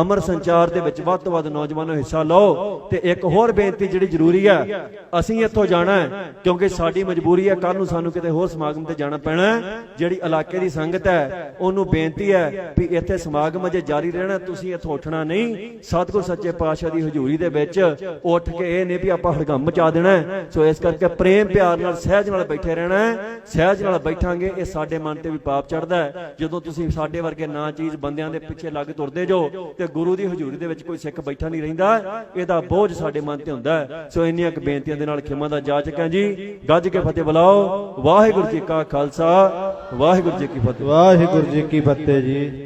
ਅਮਰ ਸੰਚਾਰ ਦੇ ਵਿੱਚ ਵੱਧ ਤੋਂ ਵੱਧ ਨੌਜਵਾਨੋ ਹਿੱਸਾ ਲਓ ਤੇ ਇੱਕ ਹੋਰ ਬੇਨਤੀ ਜਿਹੜੀ ਜ਼ਰੂਰੀ ਹੈ ਅਸੀਂ ਇੱਥੋਂ ਜਾਣਾ ਹੈ, ਕਿਉਂਕਿ ਸਾਡੀ ਮਜਬੂਰੀ ਹੈ ਕੱਲ ਨੂੰ ਸਾਨੂੰ ਕਿਤੇ ਹੋਰ ਸਮਾਗਮ ਤੇ ਜਾਣਾ ਪੈਣਾ ਜਿਹੜੀ ਇਲਾਕੇ ਦੀ ਸੰਗਤ ਹੈ, ਉਹਨੂੰ ਬੇਨਤੀ ਹੈ ਵੀ ਇੱਥੇ ਸਮਾਗਮ ਅਜੇ ਜਾਰੀ ਰਹਿਣਾ, ਤੁਸੀਂ ਇੱਥੋਂ ਉੱਠਣਾ ਨਹੀਂ। ਸਤਿਗੁਰ ਸੱਚੇ ਪਾਤਸ਼ਾਹ ਦੀ ਹਜ਼ੂਰੀ ਦੇ ਵਿੱਚ ਉੱਠ ਕੇ ਇਹ ਨਹੀਂ ਵੀ ਆਪਾਂ ਹੜਗੰਮ ਮਚਾ ਦੇਣਾ ਸੋ ਇਸ ਕਰਕੇ ਪ੍ਰੇਮ, ਪਿਆਰ ਨਾਲ, ਸਹਿਜ ਨਾਲ ਬੈਠੇ ਰਹਿਣਾ ਸਹਿਜ ਨਾਲ ਬੈਠਾਂਗੇ, ਇਹ ਸਾਡੇ ਮਨ ਤੇ ਵੀ ਪਾਪ ਚੜਦਾ ਹੈ। ਜਦੋਂ ਤੁਸੀਂ ਸਾਡੇ ਵਰਗੇ ਨਾ ਚੀਜ਼ ਬੰਦਿਆਂ ਦੇ ਪਿੱਛੇ ਲੱਗ ਤੁਰਦੇ ਜੋ ਤੇ ਗੁਰੂ ਦੀ ਹਜ਼ੂਰੀ ਦੇ ਵਿੱਚ ਕੋਈ ਸਿੱਖ ਬੈਠਾ ਨਹੀਂ ਰਹਿੰਦਾ, ਇਹਦਾ ਬੋਝ ਸਾਡੇ ਮਨ ਤੇ ਹੁੰਦਾ ਹੈ। ਸੋ ਇੰਨੀਆਂ ਕੁ ਬੇਨਤੀਆਂ ਦੇ ਨਾਲ ਖਿਮਾ ਦਾ ਜਾ ਜਾਚਕਾਂ ਜੀ। ਗੱਜ ਕੇ ਫਤਿਹ ਬੁਲਾਓ। ਵਾਹਿਗੁਰੂ ਜੀ ਕਾ ਖਾਲਸਾ। ਵਾਹਿਗੁਰੂ ਜੀ ਕੀ ਫਤਿਹ। ਵਾਹਿਗੁਰੂ ਜੀ ਕੀ ਫਤਿਹ ਜੀ।